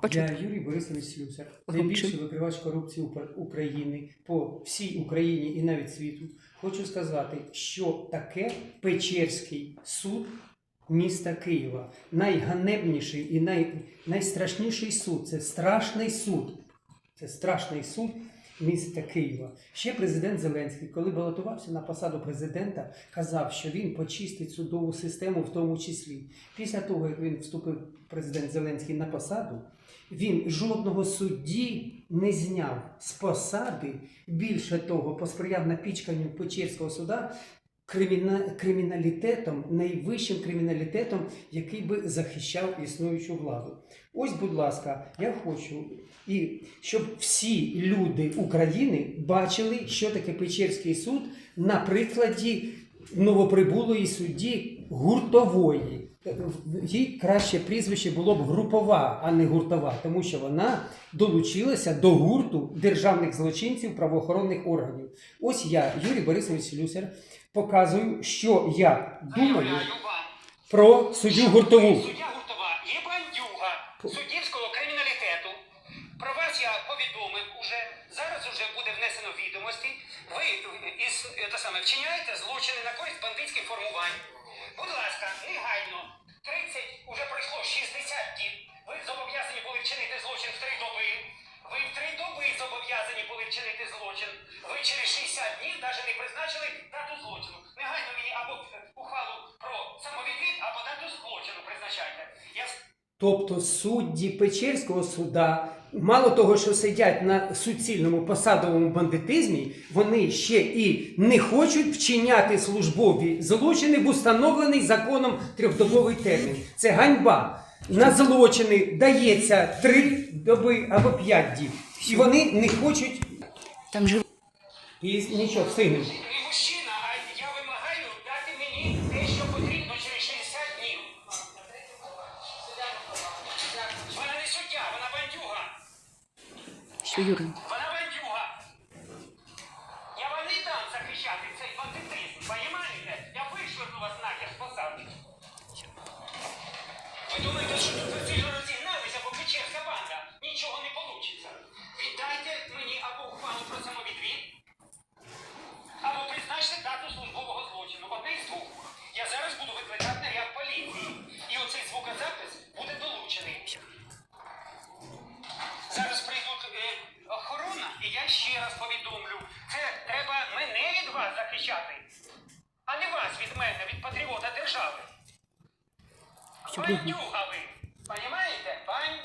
Почати. Я Юрій Борисович Слюсар, найбільший викривач корупції України по всій Україні і навіть світу. Хочу сказати, що таке Печерський суд міста Києва. Найганебніший і най, найстрашніший суд. Це страшний суд. Це страшний суд міста Києва. Ще президент Зеленський, коли балотувався на посаду президента, казав, що він почистить судову систему, в тому числі. Після того, як він вступив президент Зеленський на посаду, він жодного судді не зняв з посади. Більше того, посприяв напічканню Печерського суда. Криміналітетом, найвищим криміналітетом, який би захищав існуючу владу. Ось, будь ласка, я хочу, і щоб всі люди України бачили, що таке Печерський суд на прикладі новоприбулої судді гуртової. Їй краще прізвище було б групова, а не гуртова, тому що вона долучилася до гурту державних злочинців правоохоронних органів. Ось я, Юрій Борисович Слюсар, показую, що я думаю про суддю гуртову. Суддя Гуртова є бандюга суддівського криміналітету. Про вас я повідомив уже. Зараз уже буде внесено відомості. Ви е, із е, саме вчиняєте злочини на користь бандитських формувань. Будь ласка, негайно. 30, уже пройшло 60 діб. Ви зобов'язані були вчинити злочин в три доби. Ви в три доби зобов'язані були вчинити злочин. Ви через 60 днів навіть не призначили Тобто судді Печерського суда, мало того, що сидять на суцільному посадовому бандитизмі, вони ще і не хочуть вчиняти службові злочини в установлений законом трьохдобовий термін. Це ганьба. На злочини дається три доби або п'ять діб. І вони не хочуть Там же і нічого встигнемо. Суддя, вона бандюга. що Юрій. Вона бандюга. Я вам не дам захищати цей бандитизм, понімаєте? Я вишверну вас нахер з посади. Ви думаєте, що тут ви сильно розігналися, бо Печерська банда? Нічого не вийде. Віддайте мені або ухвалу про самовідвід, я ще раз повідомлю. Це треба мене від вас захищати, а не вас від мене, від патріота держави. Панюхали. Понімаєте? Пань.